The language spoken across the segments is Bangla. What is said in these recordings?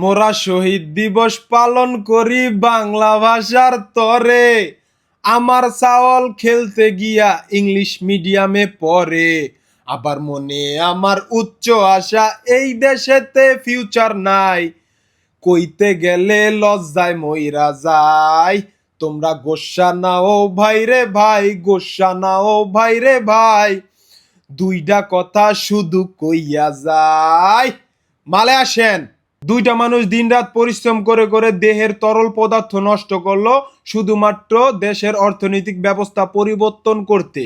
মোরা শহীদ দিবস পালন করি বাংলা ভাষার তরে। আমার চাওয়াল খেলতে গিয়া ইংলিশ মিডিয়ামে পড়ে। আবার মনে আমার উচ্চ আশা, এই দেশেতে ফিউচার নাই। কইতে গেলে লজ্জায় মইরা যায় তোমরা গোসা নাও ভাই রে ভাই, গোসা নাও ভাই রে ভাই। দুইটা কথা শুধু কইয়া যায় মালে আসেন। দুইটা মানুষ দিনরাত পরিশ্রম করে করে দেহের তরল পদার্থ নষ্ট করল, শুধুমাত্র দেশের অর্থনৈতিক ব্যবস্থা পরিবর্তন করতে।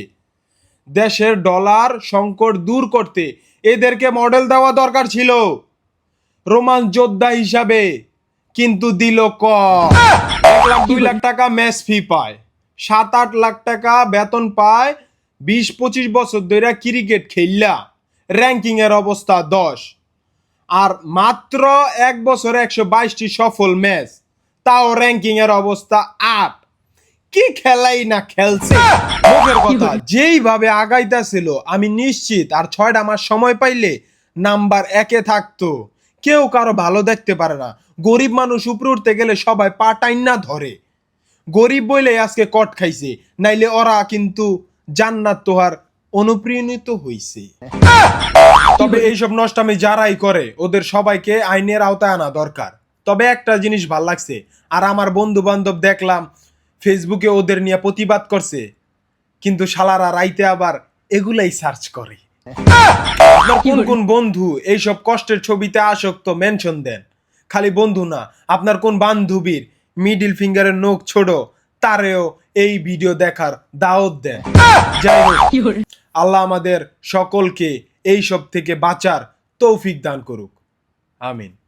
দেশের ডলার সংকট দূর করতে। এদেরকে মডেল দেওয়া দরকার ছিল। রোমান যোদ্ধা হিসাবে, কিন্তু দিল ক এক লাখ দুই লাখ টাকা ম্যাচ ফি পায়। সাত আট লাখ টাকা বেতন পায়। বিশ পঁচিশ বছর ধরে ক্রিকেট খেললা। র্যাঙ্কিং এর অবস্থা দশ। আর মাত্র এক বছরে একশো বাইশটি সফল ম্যাচ তাও র্যাঙ্কিং এর অবস্থা আট। কি খেলাই না খেলছে? মুখের কথা যেইভাবে আগাইতেছিল আমি নিশ্চিত আর ছয়টা মাস সময় পাইলে নাম্বার একে থাকতো। কেউ কারও ভালো দেখতে পারে না। গরিব মানুষ উপরে উঠতে গেলে সবাই পা না ধরে। গরিব বইলে আজকে কট খাইছে নাইলে ওরা কিন্তু জান্নাত তোহার অনুপ্রাণিত হইছে। তবে এইসব নষ্টামি যারাই করে ওদের সবাইকে আইনের আওতায় আনা দরকার। তবে একটা জিনিস ভালো লাগছে আর আমার বন্ধু বান্ধব দেখলাম ফেসবুকে ওদের নিয়ে প্রতিবাদ করছে কিন্তু শালারা রাইতে আবার এগুলাই সার্চ করে। কোন কোন বন্ধু এইসব কষ্টের ছবিতে আসক্ত মেনশন দেন? খালি বন্ধু না আপনার কোন বান্ধবীর মিডিল ফিঙ্গারের নখ ছোট তারেও এই ভিডিও দেখার দাওয়াত দেন। যাই হোক আল্লাহ আমাদের সকলকে এই সব থেকে বাঁচার তৌফিক দান করুক। আমিন।